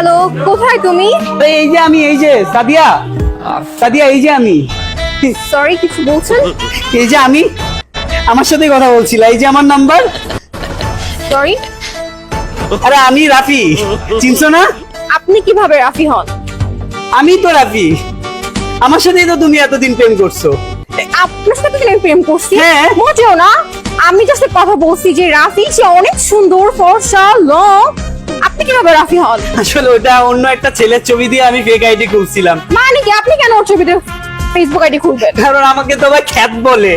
Hello কোথায় তুমি? এই যে আমি এই যে সাদিয়া। সাদিয়া এই যে আমি। সরি কিছু বলছেন? এই যে আমি আমার সাথে কথা বলছিল এই যে আমার নাম্বার। সরি আরে আমি রাফি। চিনছো না? আপনি কীভাবে রাফি হন? আমি তো রাফি। আমার সাথেই তো তুমি এতদিন প্রেম করছ। আপনার সাথে আমি প্রেম করছি? হ্যাঁ। মোটেও না। আমি জাস্ট কথা বলছি যে রাফি সে অনেক সুন্দর ফর্সা লং আপনি কীভাবে রাফি হন? আসলে ওটা অন্য একটা ছেলের ছবি দিয়ে আমি ফেক আইডি খুলছিলাম। মানে কি? আপনি কেন ওর ছবিতে ফেসবুক আইডি খুলবেন। কারণ আমাকে তো ভাই খ্যাত বলে।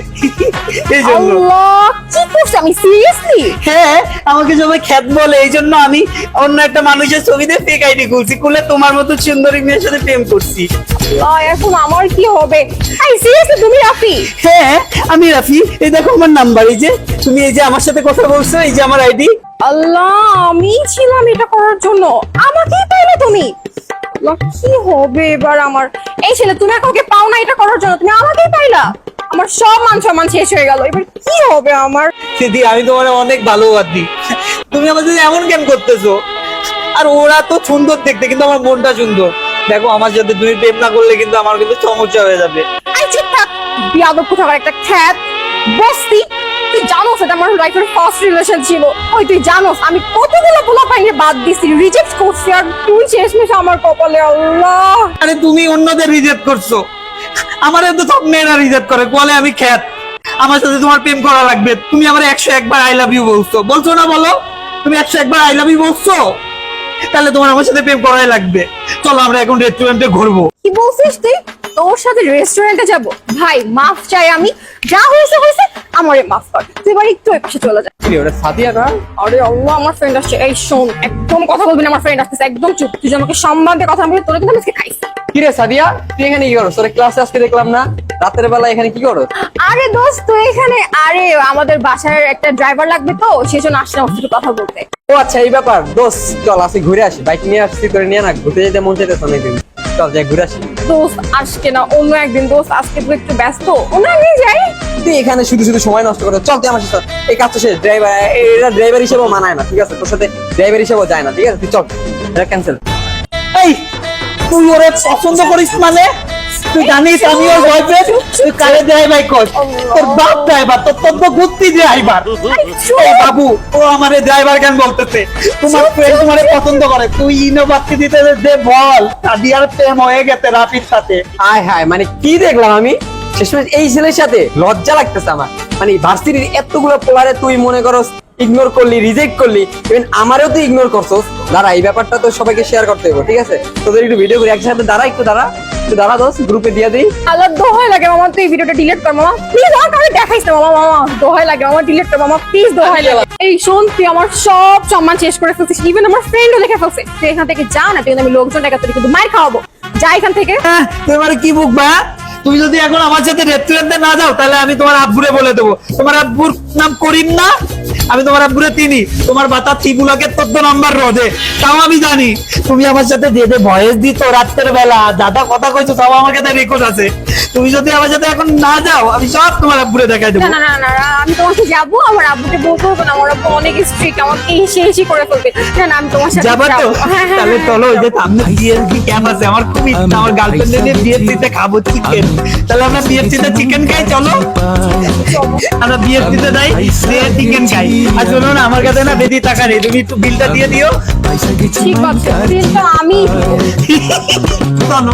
এই জন্য আল্লাহ কি করছে? আমি সিরিয়াসলি হ্যাঁ আমাকে সবাই খ্যাত বলে এই জন্য আমি অন্য একটা মানুষের ছবিতে ফেক আইডি খুলছি খুলে তোমার মতো সুন্দরী মেয়ের সাথে প্রেম করছি। এখন আমার কি হবে? এই সিরিয়াসলি তুমি রাফি? হ্যাঁ আমি রাফি। এই দেখো আমার নাম্বার এই যে তুমি এই যে আমার সাথে কথা বলছো এই যে আমার আইডি আল্লাহ আমি ছিলাম এটা করার জন্য। আমাকেই পাইলে তুমি। কি হবে এবার আমার? এই ছেলে তুমি পাও না এটা করার জন্য। তুমি আমাকেই পাইলা। আমার সব মান সম্মান শেষ হয়ে গেল। এবার কি হবে আমার? দিদি আমি তোমার অনেক ভালোবাসি। তুমি আমার সাথে এমন কেন করতেছো? আর ওরা তো সুন্দর দেখতে কিন্তু আমার মনটা সুন্দর। দেখো আমার সাথে তুমি প্রেম না করলে কিন্তু আমার কিন্তু সমস্যা হয়ে যাবে। আই চুপ থাক। বিয়াদব কোথাকার একটা খ্যাত বস্তি। তুই জানোস এটা আমার লাইফের ফার্স্ট রিলেশন ছিল। ওই তুই জানোস আমি পাইনে বাদ দিছি রিজেক্ট করছি আর শেষমেশ আমার কপালে আল্লাহ। আরে তুমি অন্যদের রিজেক্ট করছ। আমার তো সব মেয়েরা রিজেক্ট করে বলে আমি খ্যাত। আমার সাথে তোমার প্রেম করা লাগবে। তুমি আমার একশো একবার আই লাভ ইউ বলছো। বলছো না বলো? তুমি একশো একবার আই লাভ ইউ বলছো? তাহলে তোমার আমার সাথে প্রেম করাই লাগবে। চলো আমরা এখন রেস্টুরেন্টে ঘুরবো। কি বলছিস তুই? তোর সাথে রেস্টুরেন্টে যাব। ভাই মাফ চাই আমি। যা হয়েছে হয়েছে আমারে মাফ কর। তুই এবার একটু এপাশে চলে যা। ওটা সাদিয়া না? আরে আল্লাহ আমার ফ্রেন্ড আসছে। এই শোন একদম কথা বলবি না আমার ফ্রেন্ড আসছে একদম চুপ। তুই আমাকে সম্মান দিয়ে কথা বলে তোরা কিন্তু আজকে খাইছি। কিরে সাদিয়া তুই এখানে কি করো তোর ক্লাসে আজকে দেখলাম না। রাতের বেলা এখানে কি করো আরে দোস্ত তুই এখানে আরে আমাদের বাসার একটা ড্রাইভার লাগবে তো সেজন্য আসলাম ওর সাথে কথা বলতে। ও আচ্ছা এই ব্যাপার। দোষ চল আসি ঘুরে আসি। বাইক নিয়ে আসছি করে নিয়ে না ঘুরতে যেতে মন চাইতেছে অনেকদিন। চল যাই ঘুরে আসি। দোস্ত আজকে না অন্য একদিন দোস্ত আজকে তুই একটু ব্যস্ত। অন্য একদিন যাই। তুই এখানে শুধু শুধু সময় নষ্ট করে চল তুই আমার সাথে এই কাজ তো শেষ ড্রাইভার এটা ড্রাইভার হিসেবেও মানায় না ঠিক আছে? তোর সাথে ড্রাইভার হিসেবেও যায় না ঠিক আছে? তুই চল। এটা ক্যান্সেল এই তুই ওরে পছন্দ করিস মানে? তুই জানিস আমি ওর বয়ফ্রেন্ড তুই কারে ড্রাইভার কর? তোর বাপ ড্রাইভার তোর তোর তো বুদ্ধি ড্রাইভার এই বাবু ও আমারে ড্রাইভার কেন বলতেছে? তোমার ফ্রেন্ড তোমারে পছন্দ করে। তুই দিতে দে বল। প্রেম হয়ে গেছে রাফির সাথে। আয় হায় মানে কি দেখলাম আমি? শেষমেশ এই ছেলের সাথে লজ্জা লাগতেছে আমার। মানে ভার্সিটির এতগুলো পোলারে তুই মনে করস ইগনোর করলি রিজেক্ট করলি ইভেন আমারও তুই ইগনোর করছস। দাঁড়া এই ব্যাপারটা তো সবাইকে শেয়ার করতে হবে ঠিক আছে? তোদের একটু ভিডিও করি একসাথে দাঁড়া একটু দাঁড়া। দাঁড়া দোস গ্রুপে দিয়ে দিই। আল্লাহ দোহাই লাগে মামা তুই ভিডিওটা ডিলিট কর মামা। প্লিজ আমার কাছে দেখাইস না মামা মামা। দোহাই লাগে মামা ডিলিট কর মামা প্লিজ দোহাই লাগে। এই শোন তুই আমার সব সম্মান শেষ করে ফেলছিস ইভেন আমার ফ্রেন্ডও দেখে ফেলছে। তুই এখান থেকে যা না তুই আমি লোকজন তোর কিন্তু মার খাওয়াবো। যা এখান থেকে। হ্যাঁ, তুই আমার কি বুক বা তুমি যদি এখন আমার সাথে রেস্টুরেন্টে না যাও তাহলে আমি তোমার আব্বুরে বলে দেবো। তোমার আব্বুর নাম করিম না? আমি তোমার আব্বুরে তিনি তোমার বাতা ত্রিপুলাকে চোদ্দ নাম্বার রোদে। তাও আমি জানি। তুমি আমার সাথে যে যে ভয়েস দিত রাত্রের বেলা, দাদা কথা কইছো, তাও আমার কাছে রেকর্ড আছে। তুমি যদি আমার সাথে এখন না যাও আমি সব তোমার আব্বুরে দেখাই দেবো। না না না আমি তোমাকে যাব আমার আব্বুকে বলতে হবে না আমার আব্বু অনেক স্ট্রিক্ট আমাকে এসে এসে করে ফেলবে। না না আমি তোমার সাথে যাবা তো। হ্যাঁ, হ্যাঁ, তাহলে হ্যাঁ, চলো ওই যে। সামনে বিএসপি ক্যাম্প আছে আমার খুব ইচ্ছা আমার গার্লফ্রেন্ড নিয়ে বিএসপিতে খাব চিকেন তাহলে আমরা বিএসপিতে চিকেন খাই চলো। আমরা বিএসপিতে যাই দিয়ে চিকেন খাই। আর শোনো না আমার কাছে না বেশি টাকা নেই তুমি একটু বিলটা দিয়ে দিও। ঠিক আছে কিন্তু আমি চলো।